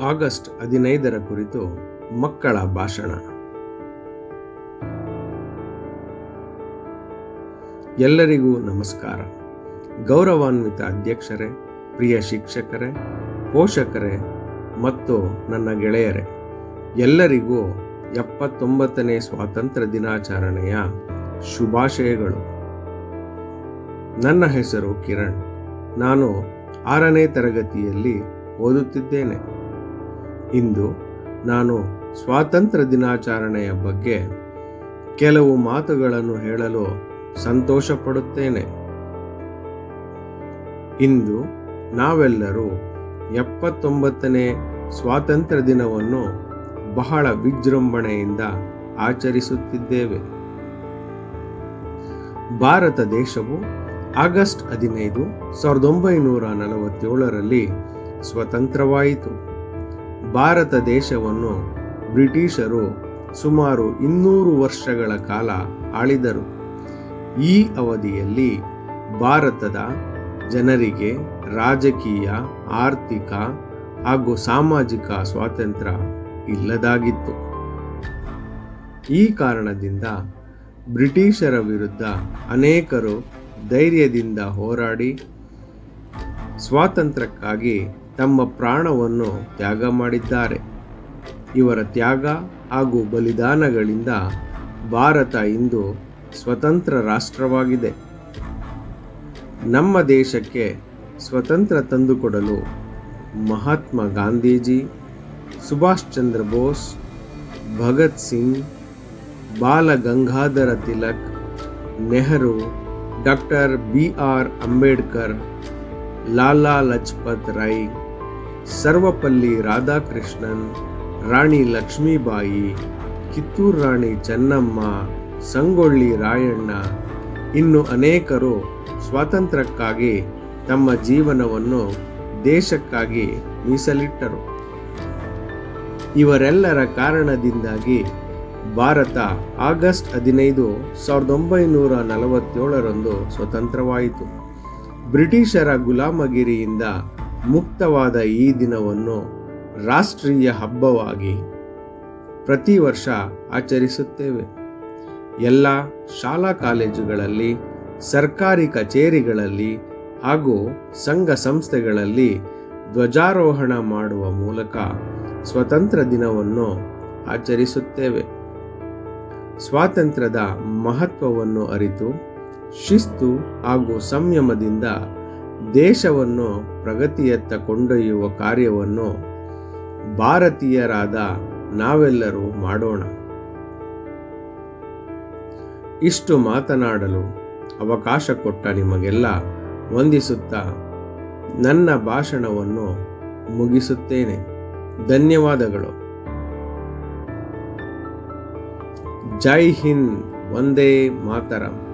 August ಹದಿನೈದರ ಕುರಿತು ಮಕ್ಕಳ ಭಾಷಣ. ಎಲ್ಲರಿಗೂ ನಮಸ್ಕಾರ. ಗೌರವಾನ್ವಿತ ಅಧ್ಯಕ್ಷರೇ, ಪ್ರಿಯ ಶಿಕ್ಷಕರೇ, ಪೋಷಕರೇ ಮತ್ತು ನನ್ನ ಗೆಳೆಯರೇ, ಎಲ್ಲರಿಗೂ ಎಪ್ಪತ್ತೊಂಬತ್ತನೇ ಸ್ವಾತಂತ್ರ್ಯ ದಿನಾಚರಣೆಯ ಶುಭಾಶಯಗಳು. ನನ್ನ ಹೆಸರು ಕಿರಣ್. ನಾನು ಆರನೇ ತರಗತಿಯಲ್ಲಿ ಓದುತ್ತಿದ್ದೇನೆ. ಇಂದು ನಾನು ಸ್ವಾತಂತ್ರ್ಯ ದಿನಾಚರಣೆಯ ಬಗ್ಗೆ ಕೆಲವು ಮಾತುಗಳನ್ನು ಹೇಳಲು ಸಂತೋಷಪಡುತ್ತೇನೆ. ಇಂದು ನಾವೆಲ್ಲರೂ ಎಪ್ಪತ್ತೊಂಬತ್ತನೇ ಸ್ವಾತಂತ್ರ್ಯ ದಿನವನ್ನು ಬಹಳ ವಿಜೃಂಭಣೆಯಿಂದ ಆಚರಿಸುತ್ತಿದ್ದೇವೆ. ಭಾರತ ದೇಶವು ಆಗಸ್ಟ್ ಹದಿನೈದು ಸಾವಿರದ ಒಂಬೈನೂರ ನಲವತ್ತೇಳರಲ್ಲಿ ಸ್ವತಂತ್ರವಾಯಿತು. ಭಾರತ ದೇಶವನ್ನು ಬ್ರಿಟಿಷರು ಸುಮಾರು ಇನ್ನೂರು ವರ್ಷಗಳ ಕಾಲ ಆಳಿದರು. ಈ ಅವಧಿಯಲ್ಲಿ ಭಾರತದ ಜನರಿಗೆ ರಾಜಕೀಯ, ಆರ್ಥಿಕ ಹಾಗೂ ಸಾಮಾಜಿಕ ಸ್ವಾತಂತ್ರ್ಯ ಇಲ್ಲದಾಗಿತ್ತು. ಈ ಕಾರಣದಿಂದ ಬ್ರಿಟಿಷರ ವಿರುದ್ಧ ಅನೇಕರು ಧೈರ್ಯದಿಂದ ಹೋರಾಡಿ ಸ್ವಾತಂತ್ರ್ಯಕ್ಕಾಗಿ ತಮ್ಮ ಪ್ರಾಣವನ್ನು ತ್ಯಾಗ ಮಾಡಿದ್ದಾರೆ. ಇವರ ತ್ಯಾಗ ಹಾಗೂ ಬಲಿದಾನಗಳಿಂದ ಭಾರತ ಇಂದು ಸ್ವತಂತ್ರ ರಾಷ್ಟ್ರವಾಗಿದೆ. ನಮ್ಮ ದೇಶಕ್ಕೆ ಸ್ವತಂತ್ರ ತಂದುಕೊಡಲು Mahatma Gandhiji, Subhash Chandra Bose, Bhagat Singh, Bal Gangadhar Tilak, Nehru, doctor B R Ambedkar, Lala Lajpat Rai Sarvepalli Radhakrishnan, Rani Lakshmibai, Kittur Rani Chennamma, Sangolli Rayanna ಇನ್ನು ಅನೇಕರು ಸ್ವಾತಂತ್ರ್ಯಕ್ಕಾಗಿ ತಮ್ಮ ಜೀವನವನ್ನು ದೇಶಕ್ಕಾಗಿ ಮೀಸಲಿಟ್ಟರು. ಇವರೆಲ್ಲರ ಕಾರಣದಿಂದಾಗಿ ಭಾರತ ಆಗಸ್ಟ್ ಹದಿನೈದು ಸಾವಿರದ ಒಂಬೈನೂರ ನಲವತ್ತೇಳರಂದು ಸ್ವತಂತ್ರವಾಯಿತು. ಬ್ರಿಟಿಷರ ಗುಲಾಮಗಿರಿಯಿಂದ ಮುಕ್ತವಾದ ಈ ದಿನವನ್ನು ರಾಷ್ಟ್ರೀಯ ಹಬ್ಬವಾಗಿ ಪ್ರತಿ ವರ್ಷ ಆಚರಿಸುತ್ತೇವೆ. ಎಲ್ಲ ಶಾಲಾ ಕಾಲೇಜುಗಳಲ್ಲಿ, ಸರ್ಕಾರಿ ಕಚೇರಿಗಳಲ್ಲಿ ಹಾಗೂ ಸಂಘ ಸಂಸ್ಥೆಗಳಲ್ಲಿ ಧ್ವಜಾರೋಹಣ ಮಾಡುವ ಮೂಲಕ ಸ್ವತಂತ್ರ ದಿನವನ್ನು ಆಚರಿಸುತ್ತೇವೆ. ಸ್ವಾತಂತ್ರ್ಯದ ಮಹತ್ವವನ್ನು ಅರಿತು, ಶಿಸ್ತು ಹಾಗೂ ಸಂಯಮದಿಂದ ದೇಶವನ್ನು ಪ್ರಗತಿಯತ್ತ ಕೊಂಡೊಯ್ಯುವ ಕಾರ್ಯವನ್ನು ಭಾರತೀಯರಾದ ನಾವೆಲ್ಲರೂ ಮಾಡೋಣ. ಇಷ್ಟು ಮಾತನಾಡಲು ಅವಕಾಶ ಕೊಟ್ಟ ನಿಮಗೆಲ್ಲ ವಂದಿಸುತ್ತಾ ನನ್ನ ಭಾಷಣವನ್ನು ಮುಗಿಸುತ್ತೇನೆ. ಧನ್ಯವಾದಗಳು. ಜೈ ಹಿಂದ್, ವಂದೇ ಮಾತರಂ.